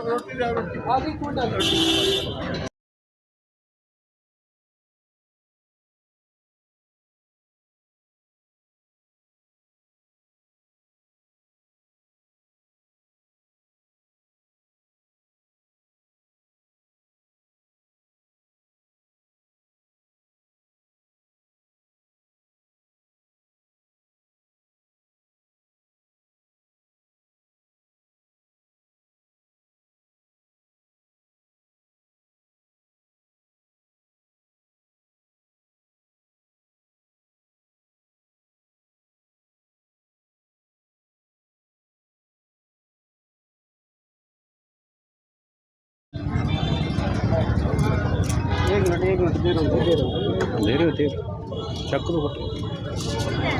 ਰੋਟੀ ਦਾ ਰੋਟੀ ਆ ਗਈ ਕੋਈ हूँ दे रहा हूँ ले रहे होते ਚੱਕ ਦੋ ਫੋਟੋ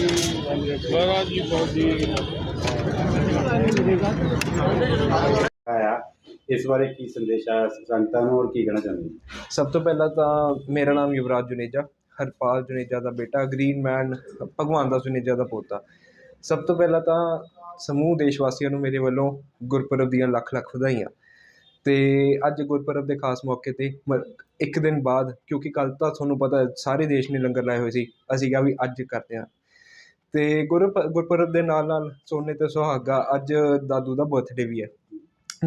ਮਹਾਰਾਜ ਜੀ ਬਹੁਤ ਜੀ ਆਇਆ ਇਸ ਬਾਰੇ ਕੀ ਸੰਦੇਸ਼ ਆ ਸੰਗਤਾਂ ਨੂੰ ਔਰ ਕੀ ਕਹਿਣਾ ਚਾਹੁੰਦੇ ਹੋ? ਸਭ ਤੋਂ ਪਹਿਲਾਂ ਤਾਂ ਮੇਰਾ ਨਾਮ ਯੁਵਰਾਜ ਜੁਨੇਜਾ ਹਰਪਾਲ ਜੁਨੇਜਾ ਦਾ ਬੇਟਾ ਗ੍ਰੀਨ ਮੈਨ ਭਗਵਾਨ ਦਾਸ ਜੁਨੇਜਾ ਦਾ ਪੋਤਾ ਸਭ ਤੋਂ ਪਹਿਲਾਂ ਤਾਂ ਸਮੂਹ ਦੇਸ਼ ਵਾਸੀਆਂ ਨੂੰ ਮੇਰੇ ਵੱਲੋਂ ਗੁਰਪੁਰਬ ਦੀਆਂ ਲੱਖ ਲੱਖ ਵਧਾਈਆਂ। ਤੇ ਅੱਜ ਗੁਰਪੁਰਬ ਦੇ ਖਾਸ ਮੌਕੇ ਤੇ ਮ- ਇੱਕ ਦਿਨ ਬਾਅਦ, ਕਿਉਂਕਿ ਕੱਲ ਤਾਂ ਤੁਹਾਨੂੰ ਪਤਾ ਸਾਰੇ ਦੇਸ਼ ਨੇ ਲੰਗਰ ਲਾਏ ਹੋਏ ਸੀ, ਅਸੀਂ ਕਿਹਾ ਵੀ ਅੱਜ ਕਰਦੇ ਹਾਂ। ਤੇ ਗੁਰਪ, ਗੁਰਪੁਰਬ ਦੇ ਨਾਲ ਨਾਲ ਸੋਨੇ ਤੇ ਸੁਹਾਗਾ ਅੱਜ ਦਾਦੂ ਦਾ ਬਰਥਡੇ ਵੀ ਹੈ।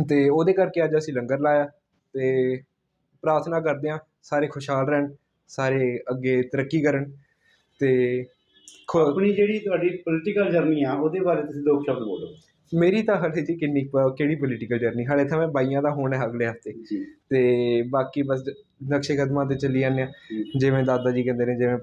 ਤੇ ਉਹਦੇ ਕਰਕੇ ਅੱਜ ਅਸੀਂ ਲੰਗਰ ਲਾਇਆ। ਤੇ ਪ੍ਰਾਰਥਨਾ ਕਰਦੇ ਹਾਂ, ਸਾਰੇ ਖੁਸ਼ਹਾਲ ਰਹਿਣ, ਸਾਰੇ ਅੱਗੇ ਤਰੱਕੀ ਕਰਨ। ਤੇ ਖੁ- ਆਪਣੀ ਜਿਹੜੀ ਤੁਹਾਡੀ ਪੋਲੀਟੀਕਲ ਜਰਨੀ ਆ ਉਹਦੇ ਬਾਰੇ ਤੁਸੀਂ ਦੋ ਸ਼ਬਦ ਬੋਲੋ। ਮੇਰੀ ਤਾਂ ਹਲੇ ਜੀ ਕਿੰਨੀ ਕਿਹੜੀ ਪੋਲੀਟੀਕਲ ਜਰਨੀ ਹਲੇ ਤਾਂ ਮੈਂ ਬਾਈਆਂ ਦਾ ਹੋਣਾ ਹੈ ਅਗਲੇ ਹਫ਼ਤੇ। ਜੀ। ਤੇ ਬਾਕੀ ਬਸ ਨਕਸ਼ੇ ਕਦਮਾਂ ਤੇ ਚੱਲੀ ਜਾਂਦੇ ਆ। ਜਿਵੇਂ ਦਾਦਾ ਜੀ ਕਹਿੰਦੇ ਨੇ ਜਿਵੇਂ